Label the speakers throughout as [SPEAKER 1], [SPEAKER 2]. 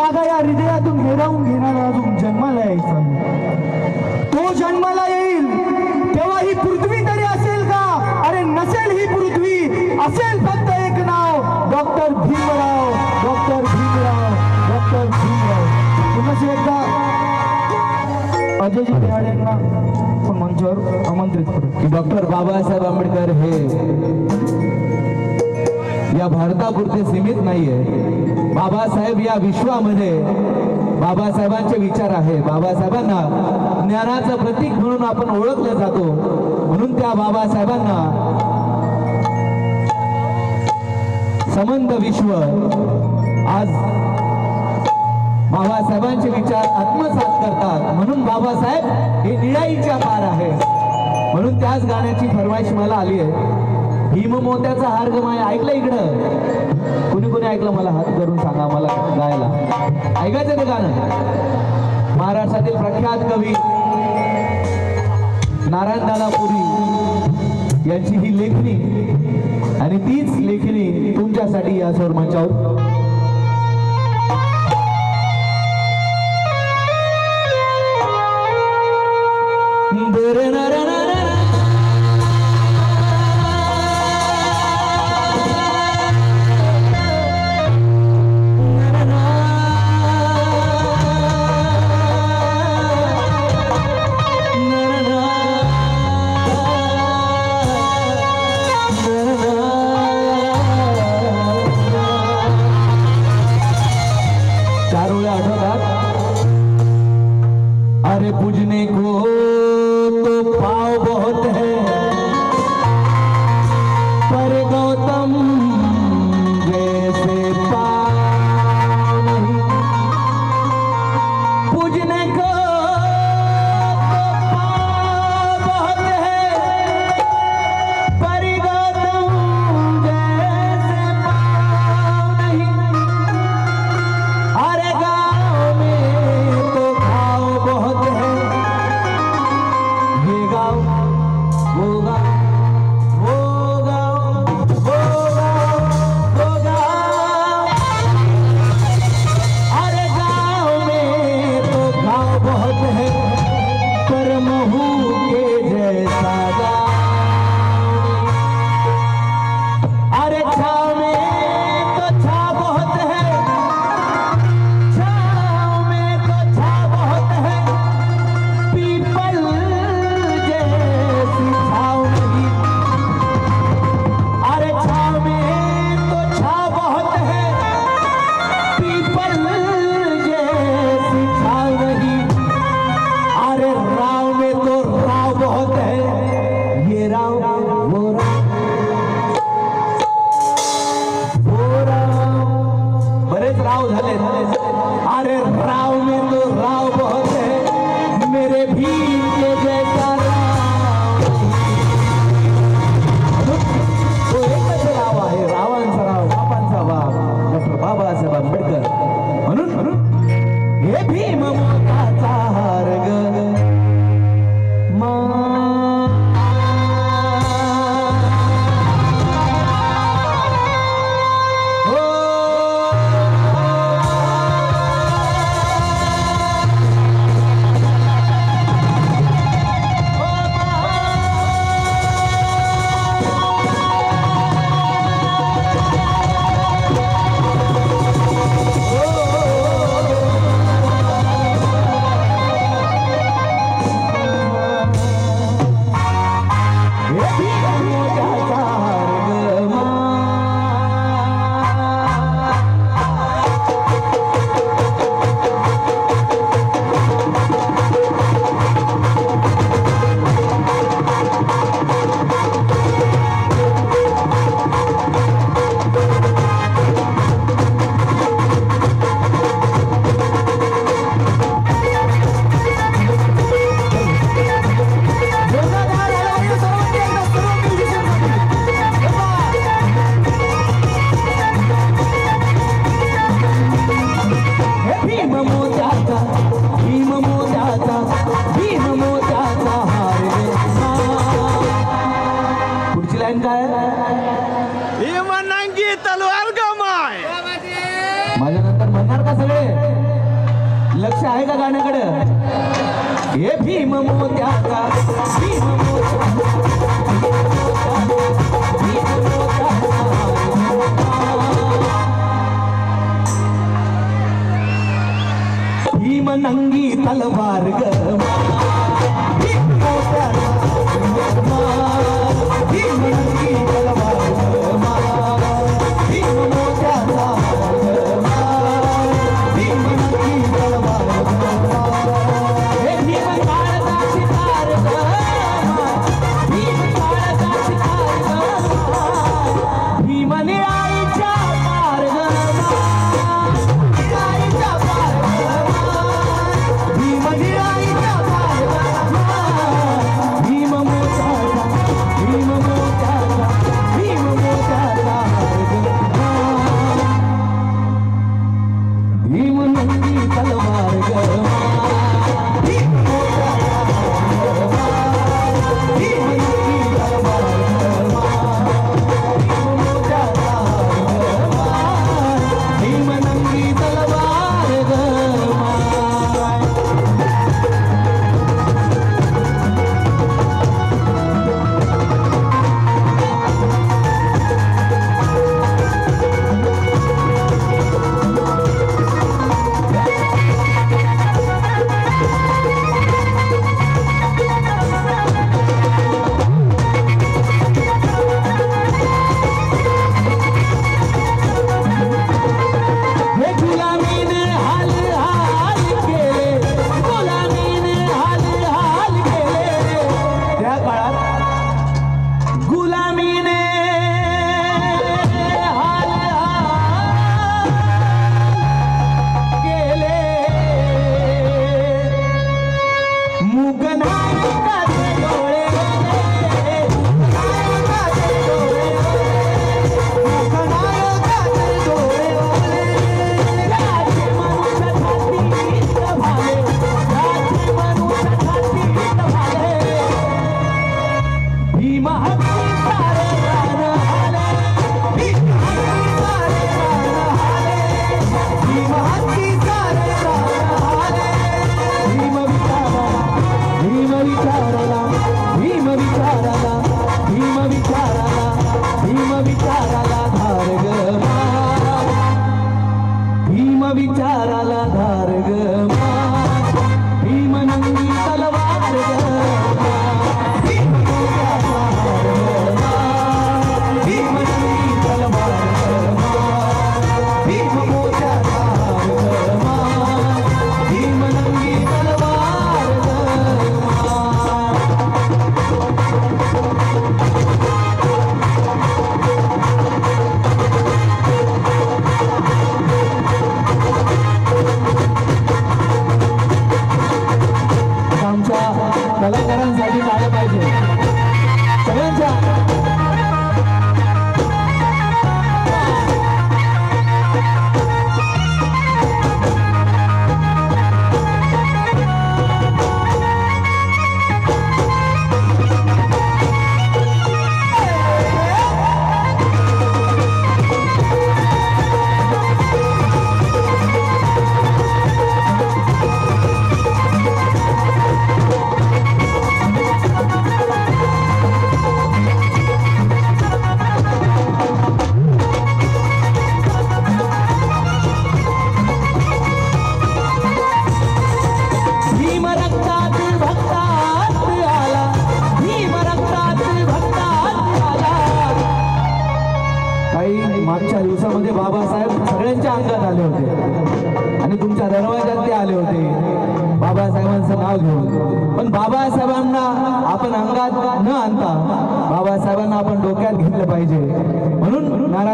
[SPEAKER 1] जागा या हृदयातून हेरावून घेणारा अजून जन्माला यायचा तो जन्माला येईल तेव्हा ही पृथ्वी तरी असेल का? अरे नसेल ही पृथ्वी असेल फक्त एक नाव doctor Bhimrao doctor Bhimrao doctor Bhimrao. पुन्हा एकदा अजयजी बिहाडेंना मंचावर आमंत्रित करू.
[SPEAKER 2] की डॉक्टर बाबासाहेब आंबेडकर हे या भारतापुरते सीमित नाहीये. बाबासाहेब या विश्वामध्ये बाबासाहेबांचे विचार आहे. बाबासाहेबांना ज्ञानाचं प्रतीक म्हणून आपण ओळखलं जातो. म्हणून त्या बाबासाहेबांना संबंध विश्व आज बाबासाहेबांचे विचार आत्मसात करतात. म्हणून बाबासाहेब हे निळाईच्या पार आहे. म्हणून त्याच गाण्याची फरमाईश मला आली आहे भीम मोत्याचा हार गमाय ऐकलं इकडं? कुणी कुणी ऐकलं मला? हात करून सांगा मला गायला. ऐकायचं ते गाणं? महाराष्ट्रातील प्रख्यात कवी नारायण दादा पुरी यांची ही लेखणी आणि तीच लेखणी तुमच्यासाठी या सौर मंचावर. चार भीम मोत्याचा भीम भीम नंगी तलवार ग भीम मोत्याचा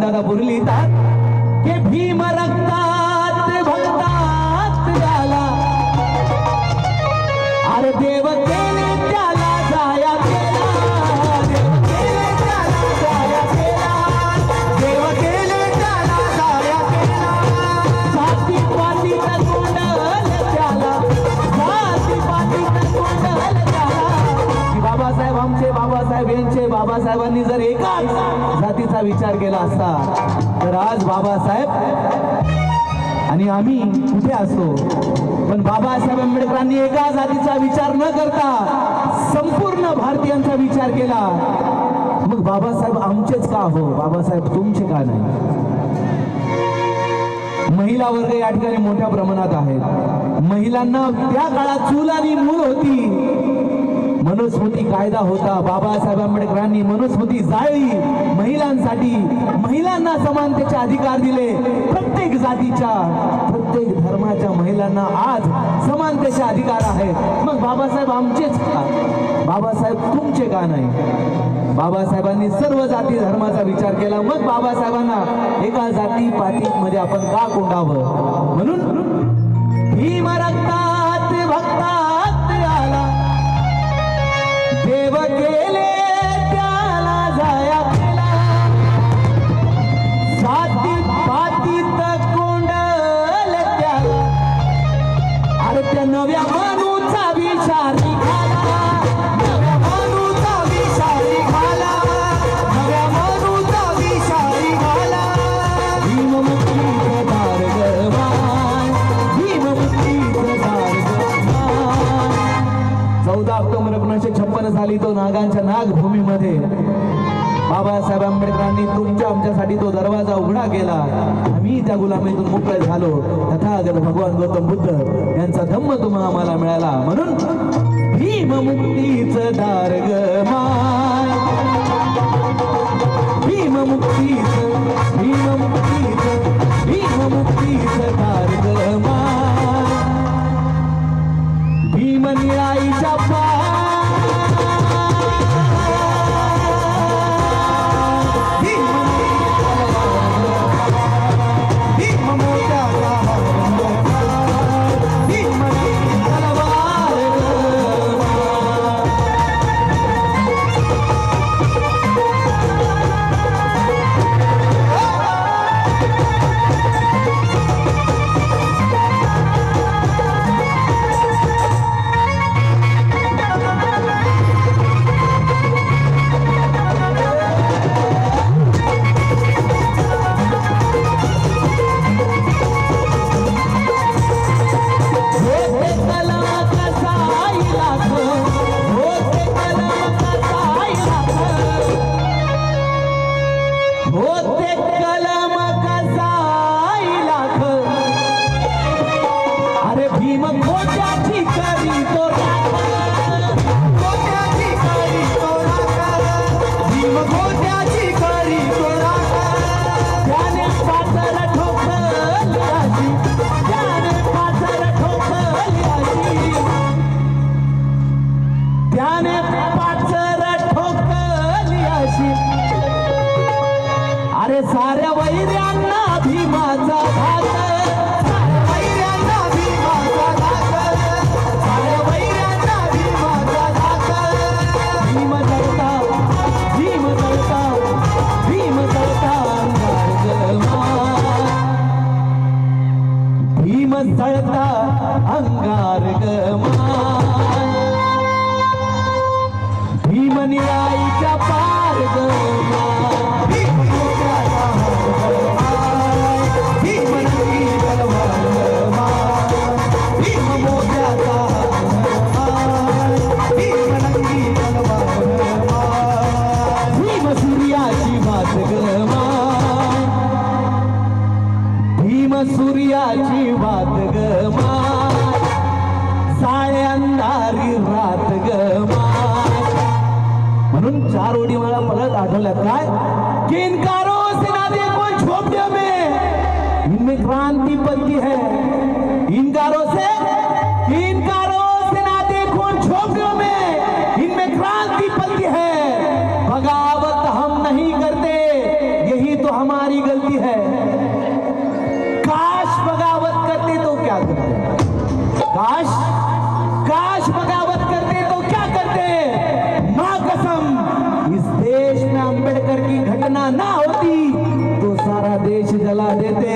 [SPEAKER 2] दादा बुरलितात के भीम रक्तात भक्तात झाला अरे देवते बाबासाहेबांनी जर एकाच जातीचा विचार केला असता तर आज बाबासाहेब आणि आम्ही कुठे असतो? पण बाबासाहेब आंबेडकरांनी एका जातीचा विचार न करता संपूर्ण भारतीयांचा विचार केला. मग बाबासाहेब आमचेच का हो? बाबासाहेब तुमचे का नाही? महिला वर्ग या ठिकाणी मोठ्या प्रमाणात आहेत. महिलांना त्या काळात चूल आणि मूल होती. मनुस्मृती कायदा होता. बाबासाहेब आंबेडकरांनी मनुस्मृती जाळली. महिलांसाठी महिलांना समानतेचे अधिकार दिले. प्रत्येक जातीच्या प्रत्येक धर्माच्या महिलांना आज समानतेचे अधिकार आहेत. मग बाबासाहेब आमचेच का? बाबासाहेब तुमचे का नाही? बाबासाहेबांनी सर्व जाती धर्माचा विचार केला. मग बाबासाहेबांना एका जाती पाती मध्ये आपण का कोंडावं? म्हणून भीम रक्ता देव त्या गुलामीतून मुक्त झालो. तथागत भगवान गौतम बुद्ध यांचा धम्म तुम्हा आम्हाला मिळाला. म्हणून भीममुक्तीचं दार गमाय काश काश बगावत करते तो क्या करते? माँ कसम इस देश में अंबेडकर की घटना ना होती तो सारा देश जला देते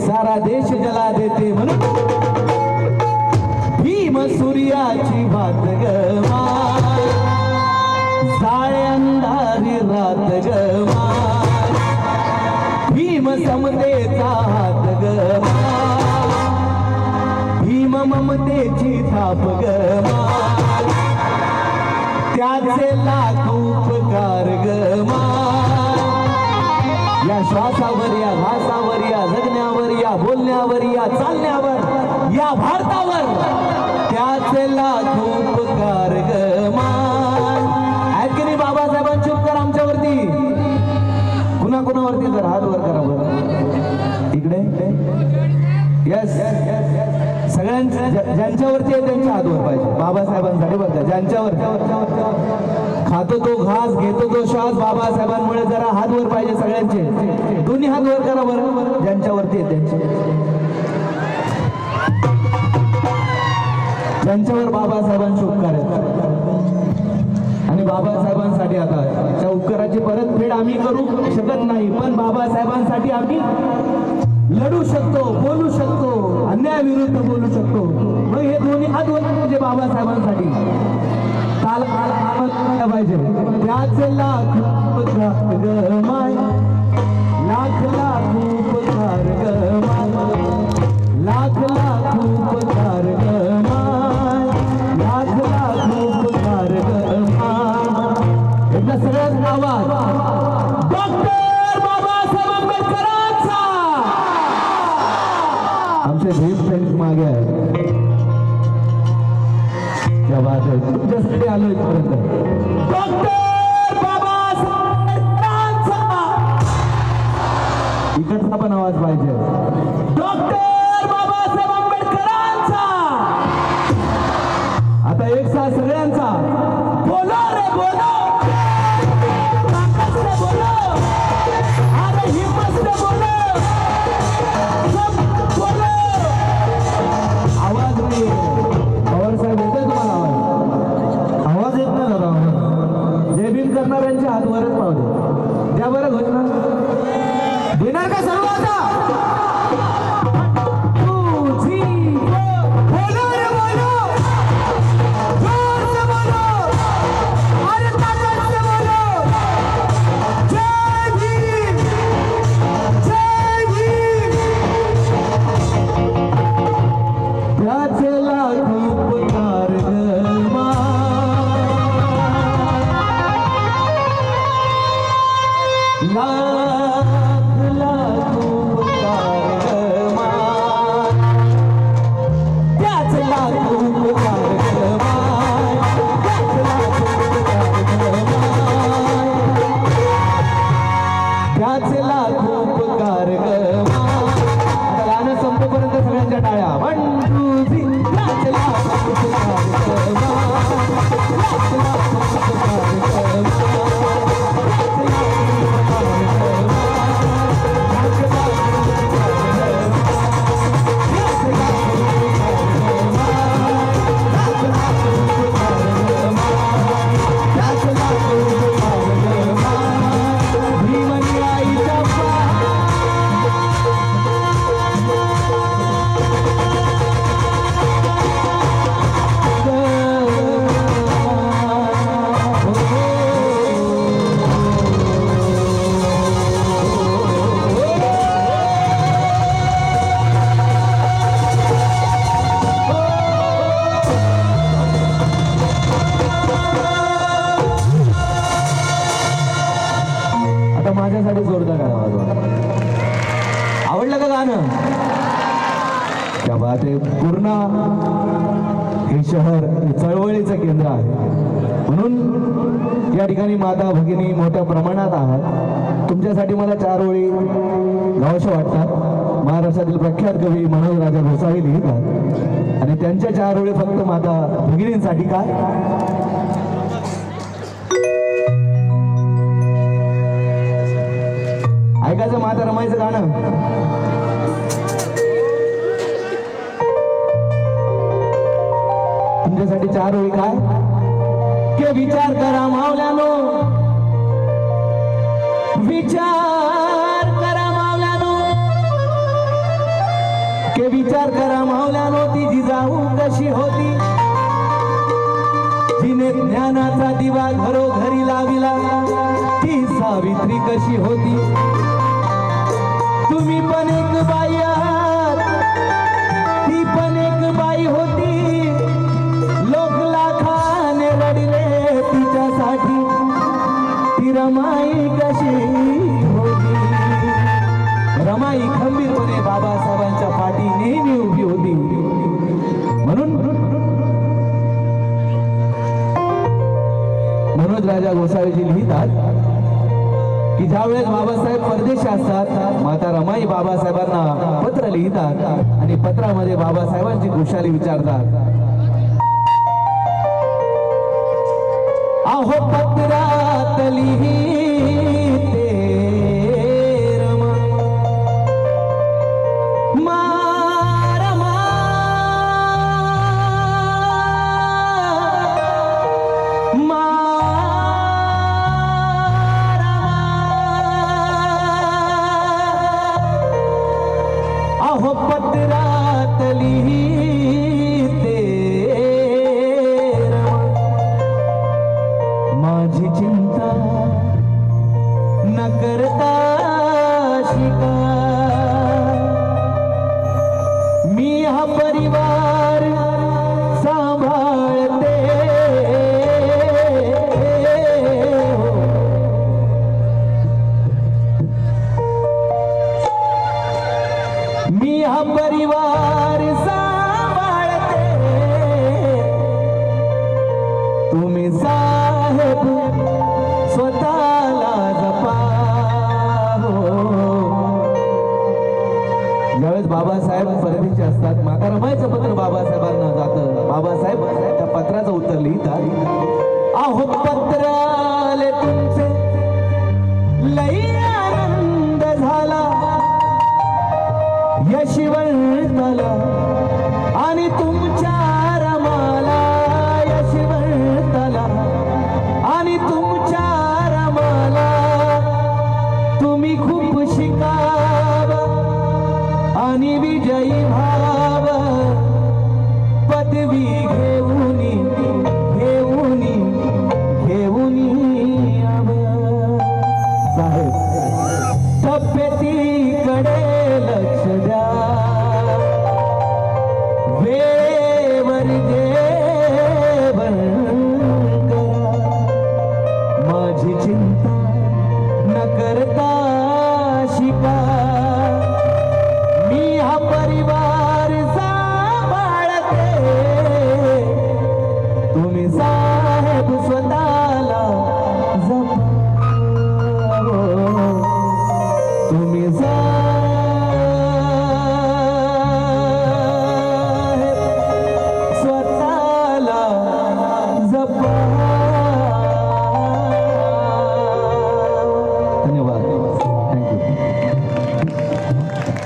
[SPEAKER 2] सारा देश जला देते। म्हणून भीम सूर्याची भात ग साळे अंधारी रात गमाय भीम समतेचा हात गमा ममतेची थाप गमा त्याचे लाख उपकार ग या श्वासावर या घासावर या जगण्यावर या बोलण्यावर या चालण्यावर या भारतावर त्याचे लाख उपकार ग माय आहेत की नाही आमच्यावरती. कुणा कुणावरती? जर हात वर करा इकडे? यस सगळ्यांच्या ज्या- ज्यांच्यावरती आहे त्यांच्या हात वर पाहिजे. बाबासाहेबांसाठी बघा ज्यांच्यावर खातो तो घास घेतो तो श्वास बाबासाहेबांमुळे जरा हात वर पाहिजे सगळ्यांचे. दोन्ही हात वर करा बरं. ज्यांच्यावरती आहे त्यांचे. ज्यांच्यावर बाबासाहेबांचे उपकार आहेत. आणि बाबासाहेबांसाठी आता त्या उपकाराची परतफेड आम्ही करू शकत नाही पण बाबासाहेबांसाठी आम्ही लढू शकतो बोलू विरुद्ध बोलू शकतो. मग हे दोन्ही हात वर म्हणजे बाबासाहेबांसाठी. काल काल आवाज पाहिजे. त्याच लाख माय लाख लाख उपकार माय लाख लाख उपकार आलो इथपर्यंत डॉक्टर बाबासाहेब आंबेडकरांचा इकडचा पण आवाज पाहिजे. डॉक्टर बाबासाहेब आंबेडकरांचा. आता एक साथ सगळ्यांचा. माझ्यासाठी जोरदार गाणं वाजवा. आवडलं का गाणं? त्या बात पूर्ण हे शहर हे चळवळीचं केंद्र आहे. म्हणून या ठिकाणी माता भगिनी मोठ्या प्रमाणात आहात. तुमच्यासाठी मला चार ओळी गावशा वाटतात. महाराष्ट्रातील प्रख्यात कवी मनोज राजा भोसाळी लिहितात. आणि त्यांच्या चार ओळी फक्त माता भगिनींसाठी काय ऐकायचं माता रमायचं गाणं. तुमच्यासाठी चार होईल काय? के विचार करा मावल्यानो. विचार करा मावल्यानो. के विचार करा मावल्यानो ती जिजाऊ कशी होती. जिने ज्ञानाचा दिवा घरोघरी लाविला ती सावित्री कशी होती. तुम्ही पण एक बाई आहात. ती पण एक बाई होती. लोक लाखाने रडले तिच्यासाठी. ती रमाई कशी होती? रमाई खंबीरपणे बाबासाहेबांच्या पाठी नेहमी उभी होती. म्हणून मनोज राजा गोसावीजी लिहितात की ज्यावेळेस बाबासाहेब परदेशी असतात माता रमाई बाबासाहेबांना पत्र लिहितात आणि पत्रामध्ये बाबासाहेबांची खुशाली विचारतात. आहो पत्रात लिही